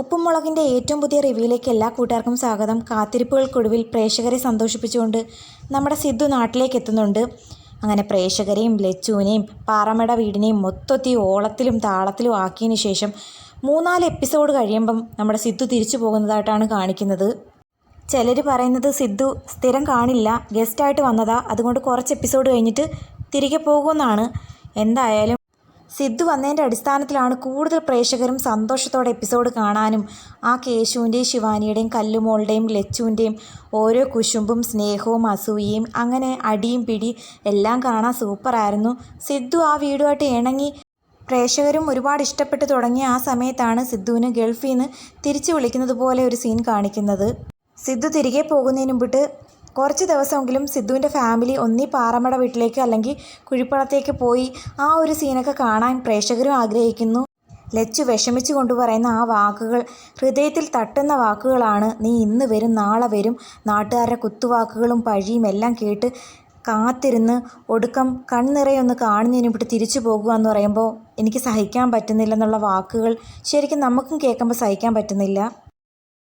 ഉപ്പുമുളകിന്റെ ഏറ്റവും പുതിയ റിവ്യൂയിലേക്ക് എല്ലാ കൂട്ടുകാർക്കും സ്വാഗതം. കാത്തിരിപ്പുകൾക്കൊടുവിൽ പ്രേക്ഷകരെ സന്തോഷിപ്പിച്ചുകൊണ്ട് നമ്മുടെ സിദ്ധു നാട്ടിലേക്ക് എത്തുന്നുണ്ട്. അങ്ങനെ പ്രേക്ഷകരെയും ലച്ചുവിനെയും പാറമട വീടിനെയും മൊത്തത്തി ഓളത്തിലും താളത്തിലും ആക്കിയതിന് ശേഷം മൂന്നാൽ എപ്പിസോഡ് കഴിയുമ്പം നമ്മുടെ സിദ്ധു തിരിച്ചു പോകുന്നതായിട്ടാണ് കാണിക്കുന്നത്. ചിലർ പറയുന്നത് സിദ്ധു സ്ഥിരം കാണില്ല. ഗസ്റ്റായിട്ട് വന്നതാ. അതുകൊണ്ട് കുറച്ച് എപ്പിസോഡ് കഴിഞ്ഞിട്ട് തിരികെ പോകുമെന്നാണ്. എന്തായാലും സിദ്ധു വന്നതിന്റെ അടിസ്ഥാനത്തിലാണ് കൂടുതൽ പ്രേക്ഷകരും സന്തോഷത്തോടെ എപ്പിസോഡ് കാണാനും. ആ കേശുവിന്റെയും ശിവാനിയുടെയും കല്ലുമോളുടെയും ലച്ചുവിന്റെയും ഓരോ കുശുമ്പും സ്നേഹവും അസൂയയും അങ്ങനെ അടിയും പിടി എല്ലാം കാണാൻ സൂപ്പറായിരുന്നു. സിദ്ധു ആ വീടുമായിട്ട് ഇണങ്ങി. പ്രേക്ഷകരും ഒരുപാട് ഇഷ്ടപ്പെട്ട് തുടങ്ങിയ ആ സമയത്താണ് സിദ്ധുവിന് ഗൾഫിൽ നിന്ന് തിരിച്ചു വിളിക്കുന്നത് പോലെ ഒരു സീൻ കാണിക്കുന്നത്. സിദ്ധു തിരികെ പോകുന്നതിന് മുമ്പിട്ട് കുറച്ച് ദിവസമെങ്കിലും സിദ്ധുവിന്റെ ഫാമിലി ഒന്നീ പാറമട വീട്ടിലേക്ക് അല്ലെങ്കിൽ കുഴിപ്പളത്തേക്ക് പോയി ആ ഒരു സീനൊക്കെ കാണാൻ പ്രേക്ഷകരും ആഗ്രഹിക്കുന്നു. ലച്ചു വിഷമിച്ചു കൊണ്ടുപറയുന്ന ആ വാക്കുകൾ ഹൃദയത്തിൽ തട്ടുന്ന വാക്കുകളാണ് നീ ഇന്ന് വരും നാളെ വരും നാട്ടുകാരുടെ കുത്തുവാക്കുകളും പഴിയും എല്ലാം കേട്ട് കാത്തിരുന്ന് ഒടുക്കം കൺനിറയൊന്ന് കാണുന്നതിന് ഇവിടെ തിരിച്ചു പോകുക എന്ന് പറയുമ്പോൾ എനിക്ക് സഹിക്കാൻ പറ്റുന്നില്ലെന്നുള്ള വാക്കുകൾ ശരിക്കും നമുക്കും കേൾക്കുമ്പോൾ സഹിക്കാൻ പറ്റുന്നില്ല.